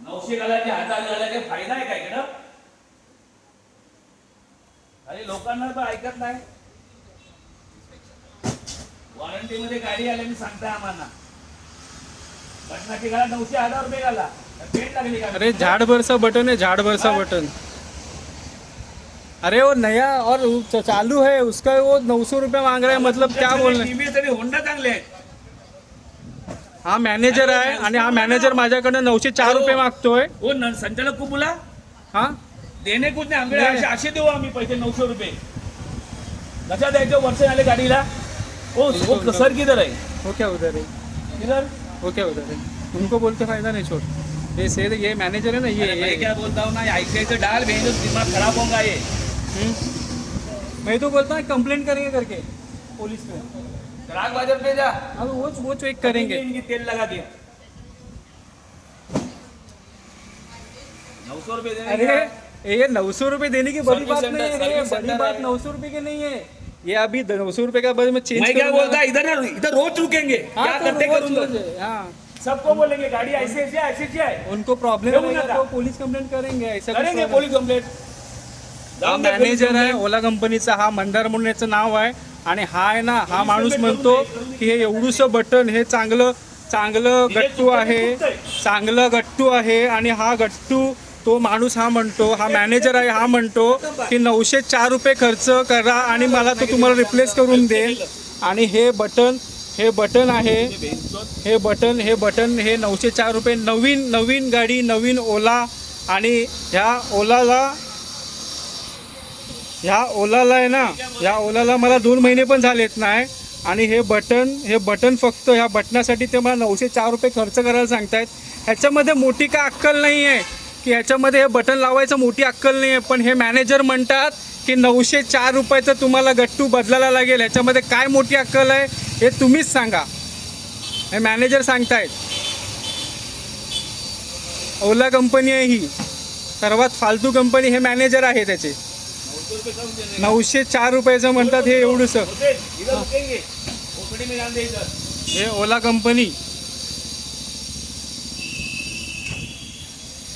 नऊशे घालायचे हजार घालायचे फायदा आहे काय इकडं अरे लोकांना तर ऐकत नाही. वॉरंटी मध्ये गाडी आली मी सांगताय आम्हाला. पटनाची घाला नऊशे हजार रुपये घाला. पेट लागली का? अरे झाड़ भरसा बटन है झाड़ भरसा बटन. अरे वो नया और चालू है उसका वो नौ सौ रुपये मांग रहा है मतलब क्या बोल रहे आणि होंडा चांगले आहेत. हा मॅनेजर आहे आणि हा मॅनेजर माझ्याकडनं नऊशे चार रुपये मागतोय. हो न- संचालक को बोला. हा? देणे कुछ नाही. असे असे देऊ आम्ही पैसे नऊशे रुपये. कशा द्यायचं वर्ष झाले गाडीला. ओ सर किधर आहे? वो क्या उधर है किधर? वो क्या उधर है तुमको बोलते फायदा नहीं छोड़ ये से ये मैनेजर है ना ये, अरे मैं ये क्या बोलता हूँ ना ऐसे डाल भेजो दिमाग खराब होगा ये हम्म? मैं तो बोलता हूँ कंप्लेंट करेंगे करके पुलिस पे। ग्राहक बाजार पे जा. अब वो वो चेक करेंगे. इनकी तेल लगा दिया नौ सौ रुपये देने अरे। ये नौ सौ रुपये देने की बड़ी बात नहीं है बड़ी बात है। नौ सौ रुपये की नहीं है। ये अभी नौ सौ रुपये का बाद में चेंज मैं क्या बोलता इधर ना इधर रोज रुकेंगे हाँ, क्या करते है, हाँ। सबको बोलेंगे गाड़ी ऐसे ऐसे है, ऐसे ऐसे है उनको प्रॉब्लेम. तो पुलिस कंप्लेंट करेंगे ऐसा करेंगे. पोलीस कंप्लेंट हा मॅनेजर आहे ओला कंपनीचा हा मंदार म्हणून याचं नाव आहे. आणि हा आहे ना हा माणूस म्हणतो की हे एवढूसं बटन हे चांगलं चांगलं गट्टू आहे. चांगलं गट्टू आहे आणि हा गट्टू तो माणूस हा म्हणतो हा मॅनेजर आहे हा म्हणतो की नऊशे चार रुपये खर्च करा आणि मला तो तुम्हाला रिप्लेस करून देईल. आणि हे बटन हे बटन आहे. हे बटन हे बटन हे नऊशे चार रुपये नवीन नवीन गाडी नवीन ओला आणि ह्या ओलाला ह्या ओलाला आहे ना ह्या ओलाला मला दोन महिने पण झालेत नाही. आणि हे बटन हे बटन फक्त ह्या बटनासाठी ते मला नऊशे चार रुपये खर्च करायला सांगतायत. ह्याच्यामध्ये मोठी का अक्कल नाही आहे. की ह्याच्यामध्ये हे बटन लावायचं मोठी अक्कल नाही आहे. पण हे मॅनेजर म्हणतात की नऊशे चार रुपयाचं तुम्हाला गट्टू बदलायला लागेल. ह्याच्यामध्ये काय मोठी अक्कल आहे हे तुम्हीच सांगा. हे मॅनेजर सांगतायत. ओला कंपनी आहे ही. सर्वात फालतू कंपनी हे मॅनेजर आहे त्याचे. नऊशे चार रुपयाचं म्हणतात हे एवढंसं. हे ओला कंपनी.